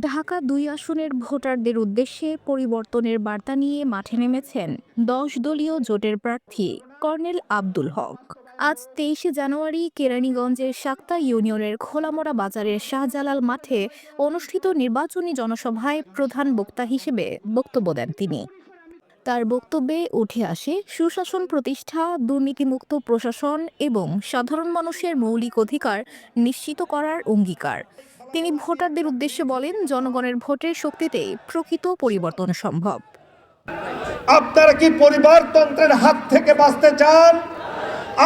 ঢাকা দুই আসনের ভোটারদের উদ্দেশ্যে পরিবর্তনের বার্তা নিয়ে মাঠে নেমেছেন দশ দলীয় জোটের প্রার্থী কর্নেল আব্দুল হক। আজ তেইশে জানুয়ারি কেরানীগঞ্জের সাক্তা ইউনিয়নের খোলামোড়া বাজারের শাহজালাল মাঠে অনুষ্ঠিত নির্বাচনী জনসভায় প্রধান বক্তা হিসেবে বক্তব্য দেন তিনি। তার বক্তব্যে উঠে আসে, সুশাসন প্রতিষ্ঠা, দুর্নীতিমুক্ত প্রশাসন এবং সাধারণ মানুষের মৌলিক অধিকার নিশ্চিত করার অঙ্গীকার। তিনি ভোটারদের উদ্দেশ্যে বলেন, জনগণের ভোটের শক্তিতেই প্রকৃত পরিবর্তন সম্ভব। আপনারা কি পরিবারতন্ত্রের হাত থেকে বাঁচতে চান?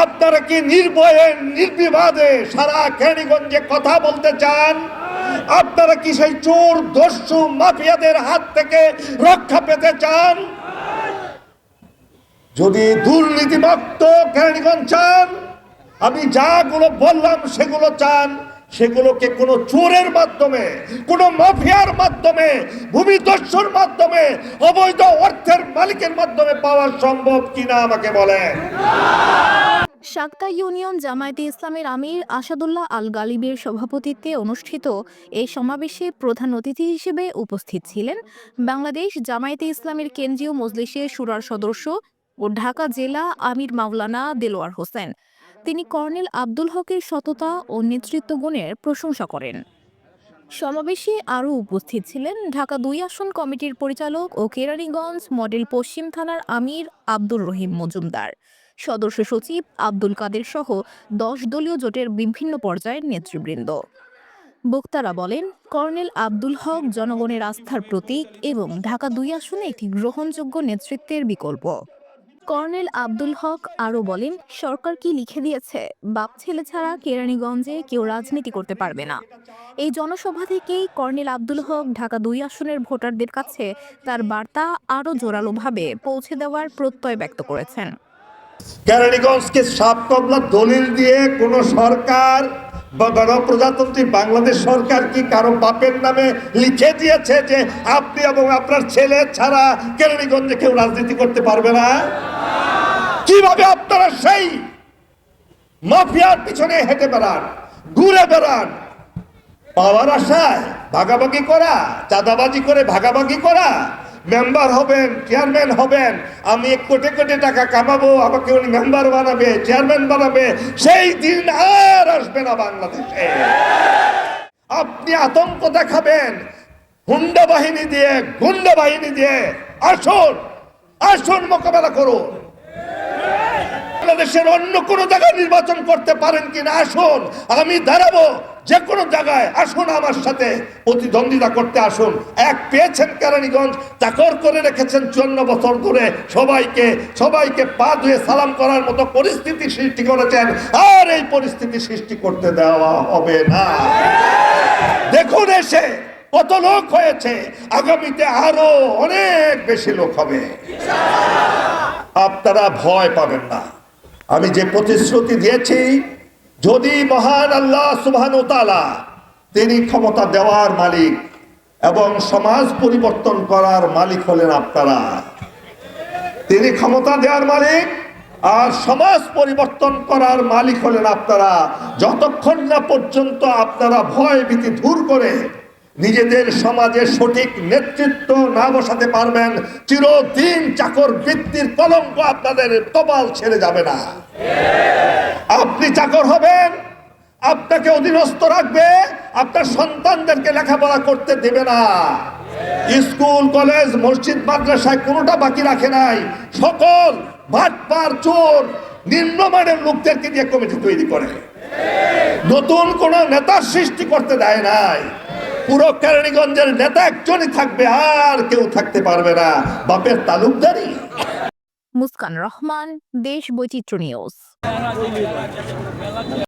আপনারা কি নির্ভয়ে, নির্বিবাদে সারা কেরানীগঞ্জে কথা বলতে চান? আপনারা কি সেই চোর দস্যু মাফিয়াদের হাত থেকে রক্ষা পেতে চান? যদি দুর্নীতিমুক্ত কেরানীগঞ্জ চান, আমি যাগুলো বললাম সেগুলো চান। সেগুলোকে কোনো চোরের মাধ্যমে, কোনো মাফিয়ার মাধ্যমে ভূমিদস্যুর মাধ্যমে, অবৈধ অর্থের মালিকের মাধ্যমে পাওয়া সম্ভব কিনা আমাকে বলেন। সাক্তা ইউনিয়ন জামায়াতে ইসলামের আমির আসাদুল্লাহ আল গালিবের সভাপতিত্বে অনুষ্ঠিত এই সমাবেশে প্রধান অতিথি হিসেবে উপস্থিত ছিলেন বাংলাদেশ জামায়াতে ইসলামের কেন্দ্রীয় মজলিসের সুরার সদস্য ও ঢাকা জেলা আমির মাওলানা দেলোয়ার হোসেন। তিনি কর্নেল আব্দুল হকের সততা ও নেতৃত্ব গুণের প্রশংসা করেন। সমাবেশে আরও উপস্থিত ছিলেন ঢাকা দুই আসন কমিটির পরিচালক ও কেরানীগঞ্জ মডেল পশ্চিম থানার আমির আব্দুর রহিম মজুমদার, সদস্য সচিব আব্দুল কাদের সহ দশ দলীয় জোটের বিভিন্ন পর্যায়ের নেতৃবৃন্দ। বক্তারা বলেন, কর্নেল আব্দুল হক জনগণের আস্থার প্রতীক এবং ঢাকা দুই আসনে একটি গ্রহণযোগ্য নেতৃত্বের বিকল্প। কর্নেল আব্দুল হক আরও বলেন, সরকার কি লিখে দিয়েছে? বাপ ছেলে ছাড়া কেরানীগঞ্জে কেউ রাজনীতি করতে পারবে না। এই জনসভা থেকেই কর্নেল আব্দুল হক ঢাকা দুই আসনের ভোটারদের কাছে তার বার্তা আরও জোরালোভাবে পৌঁছে দেওয়ার প্রত্যয় ব্যক্ত করেছেন। কেরানীগঞ্জকে সাপ কবলা দলিল দিয়ে কোন সরকার গণপ্রজাতন্ত্রী বাংলাদেশ সরকার কি কারও বাপের নামে লিখে দিয়েছে যে আপনি এবং আপনার ছেলে ছাড়া কেরানীগঞ্জে কেউ রাজনীতি করতে পারবে না? কীভাবে আপনারা সেই মাফিয়ার পিছনে হেঁটে বেড়ান, ঘুরে বেড়ান? পাওয়ার আশায়, ভাগাভাগি করা, চাঁদাবাজি করে ভাগাভাগি করা মেম্বার হবেন, চেয়ারম্যান হবেন, আমি কোটি কোটি টাকা কামাবো, আমাকে উনি মেম্বার বানাবে, চেয়ারম্যান বানাবে, সেই দিন আর আসবে না বাংলাদেশে। আপনি আতঙ্ক দেখাবেন, হুন্ডা বাহিনী দিয়ে, গুন্ডা বাহিনী দিয়ে, আসুন আসুন মোকাবেলা করুন। বাংলাদেশের অন্য কোনো জায়গায় নির্বাচন করতে পারেন কিনা, আসুন, আমি দাঁড়াবো। যে কোনো জায়গায় আসুন আমার সাথে, প্রতিদ্বন্দ্বিতা করতে আসুন। এক পেয়েছেন কেরানীগঞ্জ, চাকর করে রেখেছেন চুয়ান্ন বছর ধরে। সবাইকে সবাইকে পা ধুয়ে সালাম করার মতো পরিস্থিতি সৃষ্টি করেছেন। আর এই পরিস্থিতি সৃষ্টি করতে দেওয়া হবে না। দেখুন এসে কত লোক হয়েছে। আগামীতে আরও অনেক বেশি লোক হবে। আপনারা ভয় পাবেন না। আমি যে প্রতিশ্রুতি দিয়েছি যদি মহান আল্লাহ সুবহান তিনি ক্ষমতা দেওয়ার মালিক এবং সমাজ পরিবর্তন করার মালিক হলেন আপনারা। তিনি ক্ষমতা দেওয়ার মালিক আর সমাজ পরিবর্তন করার মালিক হলেন আপনারা। যতক্ষণ না পর্যন্ত আপনারা ভয় ভীতি দূর করে নিজেদের সমাজে সঠিক নেতৃত্ব না বসাতে পারবেন, চিরদিন চাকর বৃত্তির কলঙ্ক আপনাদের কপাল ছেড়ে যাবে না। আপনি চাকর হবেন, আপনাকে অধীনস্থ রাখবে, আপনার সন্তানদেরকে লেখাপড়া করতে দেবে না। স্কুল, কলেজ, মসজিদ, মাদ্রাসায় কোনোটা বাকি রাখে নাই। সকল ভাটপার চোর, নিম্নমানের লোকদেরকে দিয়ে কমিটি তৈরি করে। নতুন কোন নেতার সৃষ্টি করতে দেয় নাই। পুরো নেতা একজনই থাকবে, আর কেউ থাকতে পারবে না। বাপের তালুকদারি। মুস্কান রহমান, দেশ বৈচিত্র্য নিউজ।